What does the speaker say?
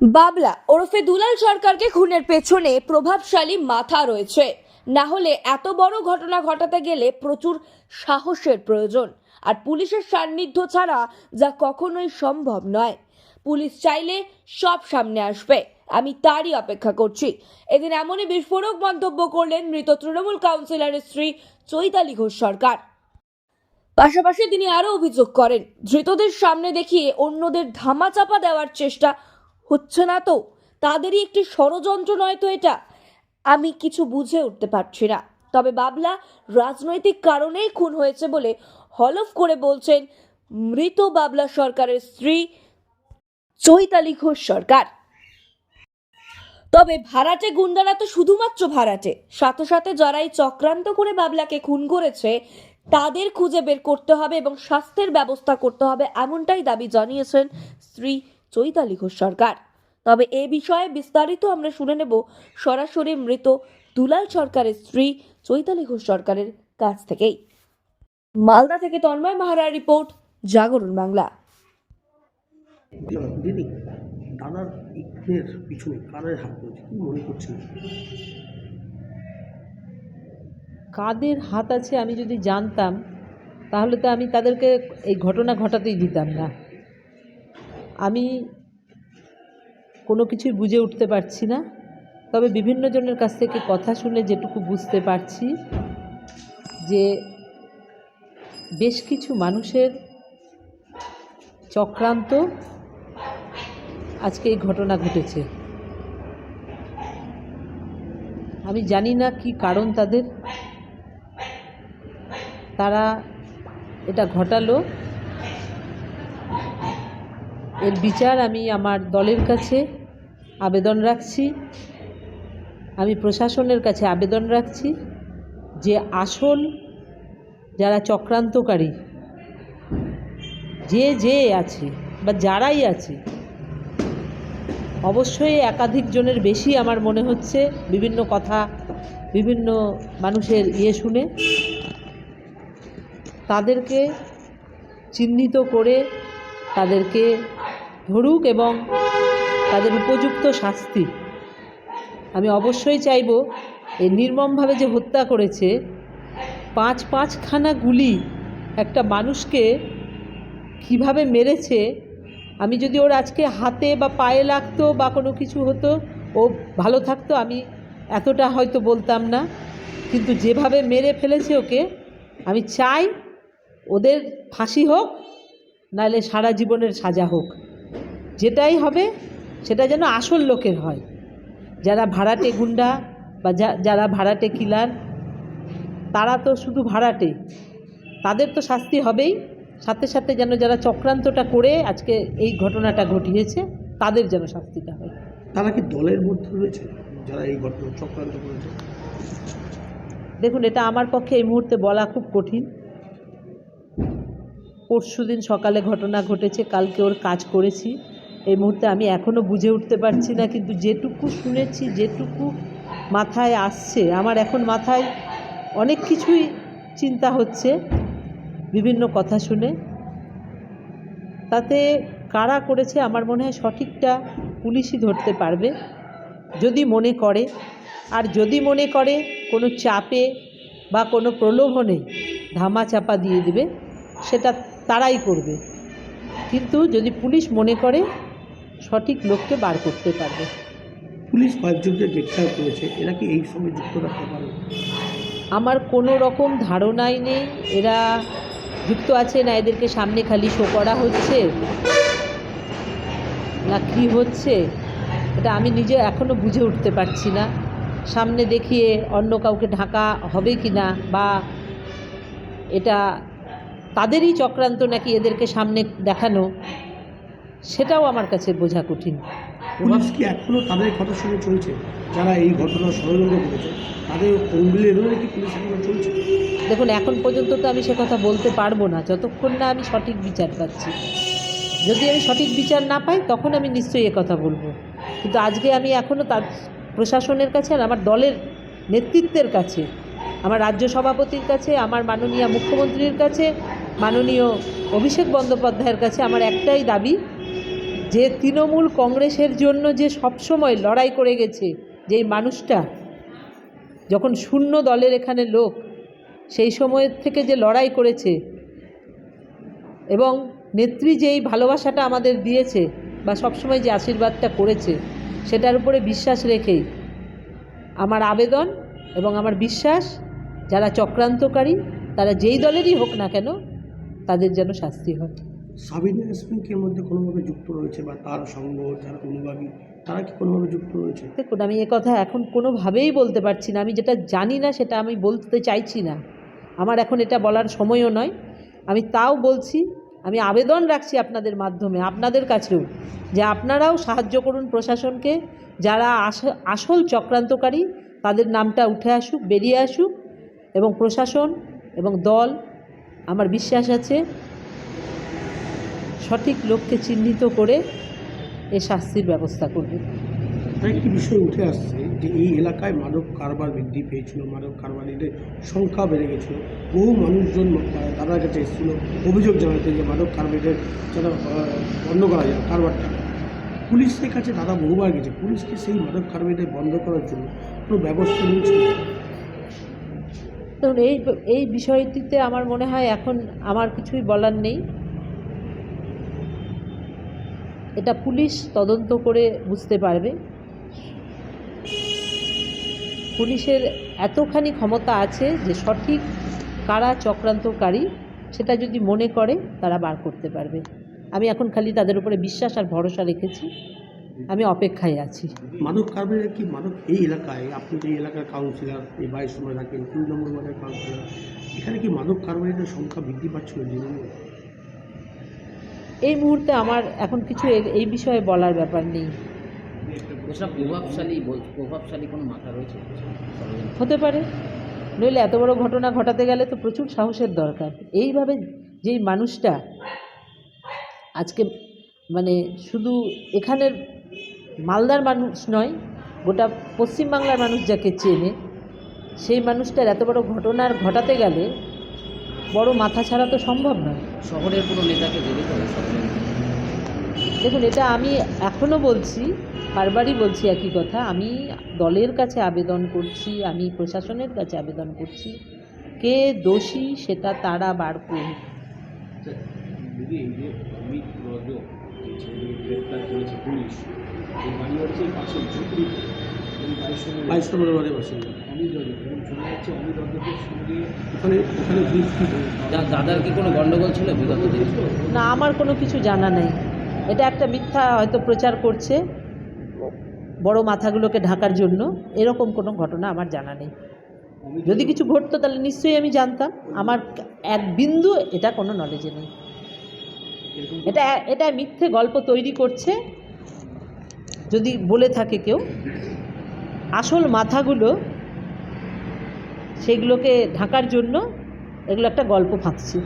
বাবলা ওরফে দুলাল সরকারকে খুনের পেছনে প্রভাবশালী মাথা রয়েছে। না হলে এত বড় ঘটনা ঘটাতে গেলে প্রচুর সাহসের প্রয়োজন। আর পুলিশের সান্নিধ্য ছাড়া যা কখনোই সম্ভব নয়। পুলিশ চাইলে সব সামনে আসবে। আমি তারই অপেক্ষা করছি। এদিন এমনই বিস্ফোরক মন্তব্য করলেন মৃত তৃণমূল কাউন্সিলরের স্ত্রী চৈতালি ঘোষ সরকার। পাশাপাশি তিনি আরও অভিযোগ করেন, ধৃতদের সামনে দেখিয়ে অন্যদের ধামাচাপা দেওয়ার চেষ্টা হচ্ছে না তো? তাদেরই একটি ষড়যন্ত্র নয় তো এটা? আমি কিছু বুঝে উঠতে পারছি না। তবে বাবলা রাজনৈতিক কারণেই খুন হয়েছে বলে হলফ করে বলছেন মৃত বাবলা সরকারের স্ত্রী চৈতালি ঘোষ সরকার। তবে ভাড়াটে গুন্ডারা তো শুধুমাত্র ভাড়াটে। সাথে সাথে যারাই চক্রান্ত করে বাবলাকে খুন করেছে, তাদের খুঁজে বের করতে হবে এবং স্বাস্থ্যের ব্যবস্থা করতে হবে এমনটাই দাবি জানিয়েছেন শ্রী চৈতালি ঘোষ সরকার। তবে এ বিষয়ে বিস্তারিত আমরা শুনে নেব সরাসরি মৃত দুলাল সরকারের স্ত্রী চৈতালি ঘোষ সরকারের কাছ থেকেই। মালদা থেকে তন্ময় মাহারার রিপোর্ট জাগরণ বাংলা। দিদি দাদার পিছনে কারের হাত রয়েছে কি মনে করছেন? কাদের হাত আছে আমি যদি জানতাম তাহলে তো আমি তাদেরকে এই ঘটনা ঘটাতেই দিতাম না। আমি কোনো কিছুই বুঝে উঠতে পারছি না। তবে বিভিন্ন জনের কাছ থেকে কথা শুনে যেটুকু বুঝতে পারছি যে বেশ কিছু মানুষের চক্রান্ত আজকে এই ঘটনা ঘটেছে। আমি জানি না কি কারণ তাদের। তারা এটা ঘটালো। এর বিচার আমি আমার দলের কাছে আবেদন রাখছি। আমি প্রশাসনের কাছে আবেদন রাখছি যে আসল যারা চক্রান্তকারী, যে যে আছে বা যারাই আছে, অবশ্যই একাধিক জনের বেশি আমার মনে হচ্ছে, বিভিন্ন কথা, বিভিন্ন মানুষের ইয়ে শুনে তাদেরকে চিহ্নিত করে তাদেরকে ধরুক এবং তাদের উপযুক্ত শাস্তি। আমি অবশ্যই চাইব এই নির্মমভাবে যে হত্যা করেছে, পাঁচ পাঁচখানা গুলি একটা মানুষকে কীভাবে মেরেছে, আমি যদি ওর আজকে হাতে বা পায়ে লাগতো বা কোনো কিছু হতো, ও ভালো থাকতো, আমি এতটা হয়তো বলতাম না। কিন্তু যেভাবে মেরে ফেলেছে ওকে, আমি চাই ওদের ফাঁসি হোক, নাহলে সারা জীবনের সাজা হোক। যেটাই হবে সেটা যেন আসল লোকের হয়। যারা ভাড়াটে গুন্ডা বা যা- যারা ভাড়াটে কিলার তারা তো শুধু ভাড়াটে। তাদের তো শাস্তি হবেই। সাথে সাথে যেন যারা চক্রান্তটা করে আজকে এই ঘটনাটা ঘটিয়েছে তাদের যেন শাস্তিটা হয়। তারা কি দলের মধ্যে রয়েছে? যারা এই ঘটনা চক্রান্ত করেছে? দেখুন এটা আমার পক্ষে এই মুহূর্তে বলা খুব কঠিন। পরশু দিন সকালে ঘটনা ঘটেছে কালকে ওর কাজ করেছি। এই মুহূর্তে আমি এখনও বুঝে উঠতে পারছি না, কিন্তু যেটুকু শুনেছি, যেটুকু মাথায় আসছে, আমার এখন মাথায় অনেক কিছুই চিন্তা হচ্ছে, বিভিন্ন কথা শুনে। তাতে কারা করেছে আমার মনে হয় সঠিকটা পুলিশই ধরতে পারবে, যদি মনে করে। আর যদি মনে করে, কোনো চাপে বা কোনো প্রলোভনে ধামা চাপা দিয়ে দিবে, সেটা তারাই করবে। কিন্তু যদি পুলিশ মনে করে সঠিক লোককে বার করতে পারবে। পুলিশ কয়েকজনকে গ্রেপ্তার করেছে। এরা কি এই সঙ্গে যুক্ত রাখতে পারে আমার কোনো রকম ধারণাই নেই। এরা যুক্ত আছে না? এদেরকে সামনে খালি শো করা হচ্ছে? না কী হচ্ছে? এটা আমি নিজে এখনও বুঝে উঠতে পারছি না। সামনে দেখিয়ে অন্য কাউকে ঢাকা হবে কি না? বা এটা তাদেরই চক্রান্ত নাকি এদেরকে সামনে দেখানো? সেটাও আমার কাছে বোঝা কঠিন। পুলিশ কি এখনও তাদের কথা শুনে চলছে? যারা এই ঘটনা ষড়যন্ত্র করেছে তাদের অঙ্গুলি কি পুলিশ এখনও চলছে? দেখুন এখন পর্যন্ত তো আমি সে কথা বলতে পারব না। যতক্ষণ না আমি সঠিক বিচার পাচ্ছি। যদি আমি সঠিক বিচার না পাই তখন আমি নিশ্চয়ই কথা বলব। কিন্তু আজকে আমি এখনও তার প্রশাসনের কাছে আর আমার দলের নেতৃত্বের কাছে আমার রাজ্য সভাপতির কাছে আমার মাননীয় মুখ্যমন্ত্রীর কাছে মাননীয় অভিষেক বন্দ্যোপাধ্যায়ের কাছে আমার একটাই দাবি যে তৃণমূল কংগ্রেসের জন্য যে সবসময় লড়াই করে গেছে, যেই মানুষটা, যখন শূন্য দলের এখানে লোক, সেই সময়ের থেকে যে লড়াই করেছে এবং নেত্রী যেই ভালোবাসাটা আমাদের দিয়েছে বা সবসময় যে আশীর্বাদটা করেছে, সেটার উপরে বিশ্বাস রেখেই আমার আবেদন এবং আমার বিশ্বাস, যারা চক্রান্তকারী, তারা যেই দলেরই হোক না কেন, তাদের যেন শাস্তি হয়। সাবিনা ইয়াসমিনকে মধ্যে কোনোভাবে যুক্ত রয়েছে বা তার সঙ্গ যারা অনুগামী, তারা কি কোনোভাবে যুক্ত রয়েছে? দেখুন, আমি এ কথা এখন কোনোভাবেই বলতে পারছি না। আমি যেটা জানি না, সেটা আমি বলতে চাইছি না। আমার এখন এটা বলার সময়ও নয়। আমি তাও বলছি, আমি আবেদন রাখছি আপনাদের মাধ্যমে, আপনাদের কাছেও, যে আপনারাও সাহায্য করুন প্রশাসনকে। যারা আস- আসল চক্রান্তকারী, তাদের নামটা উঠে আসুক, বেরিয়ে আসুক। এবং প্রশাসন এবং দল, আমার বিশ্বাস আছে সঠিক লোককে চিহ্নিত করে এ শাস্তির ব্যবস্থা করবে। আরেকটি বিষয় উঠে আসছে যে এই এলাকায় মাদক কারবার বৃদ্ধি পেয়েছিল মাদক কারবারিদের সংখ্যা বেড়ে গেছিল। বহু মানুষজন দাদার কাছে এসেছিল অভিযোগ জানাতে যে মাদক কারবারিদের যেন বন্ধ করা যায় কারবারটা। পুলিশের কাছে দাদা বহুবার গেছে পুলিশকে সেই মাদক কারবারিদের বন্ধ করার জন্য কোনো ব্যবস্থা নিয়েছে? দেখুন এই এই বিষয়টিতে আমার মনে হয় এখন আমার কিছুই বলার নেই। এটা পুলিশ তদন্ত করে বুঝতে পারবে। পুলিশের এতখানি ক্ষমতা আছে যে সঠিক কারা চক্রান্তকারী, সেটা যদি মনে করে, তারা বার করতে পারবে। আমি এখন খালি তাদের উপরে বিশ্বাস আর ভরসা রেখেছি। আমি অপেক্ষায় আছি। মাদক কারবারিরা কি মাদক এই এলাকায়? আপনি যে এলাকার কাউন্সিলর এই বাইশ সময় রাখেন দুই নম্বর ওয়ার্ডের কাউন্সিলর এখানে কি মাদক কারবারিদের সংখ্যা বৃদ্ধি পাচ্ছিল দিনে? এই মুহূর্তে আমার এখন কিছু এই বিষয়ে বলার ব্যাপার নেই। প্রভাবশালী প্রভাবশালী কোনো মাথা রয়েছে? হতে পারে। নইলে এত বড় ঘটনা ঘটাতে গেলে তো প্রচুর সাহসের দরকার। এইভাবে যেই মানুষটা আজকে মানে শুধু এখানের মালদার মানুষ নয় গোটা পশ্চিমবাংলার মানুষ যাকে চেনে সেই মানুষটার এত বড় ঘটনার ঘটাতে গেলে বড় মাথা ছাড়া তো সম্ভব নয়। শহরের কোনো নেতাকে জড়িত ষড়যন্ত্রে? দেখুন এটা আমি এখনও বলছি বারবারই বলছি একই কথা। আমি দলের কাছে আবেদন করছি আমি প্রশাসনের কাছে আবেদন করছি। কে দোষী সেটা তারা বার এই ছেলেকে গ্রেপ্তার করেছে পুলিশ বাইশ নম্বর ওয়ার্ডের বাসিন্দা ওখানে ওখানে কি? দাদার কি কোনো গন্ডগোল ছিল বিগত দিনে? না আমার কোনো কিছু জানা নেই। এটা একটা মিথ্যা হয়তো প্রচার করছে বড় মাথাগুলোকে ঢাকার জন্য। এরকম কোনো ঘটনা আমার জানা নেই। যদি কিছু ঘটতো তাহলে নিশ্চয়ই আমি জানতাম। আমার এক বিন্দু এটা কোনো নলেজে নেই। এটা এটা মিথ্যে গল্প তৈরি করছে। যদি বলে থাকে কেউ। আসল মাথাগুলো সেগুলোকে ঢাকার জন্য এগুলো একটা গল্প ফাঁকছে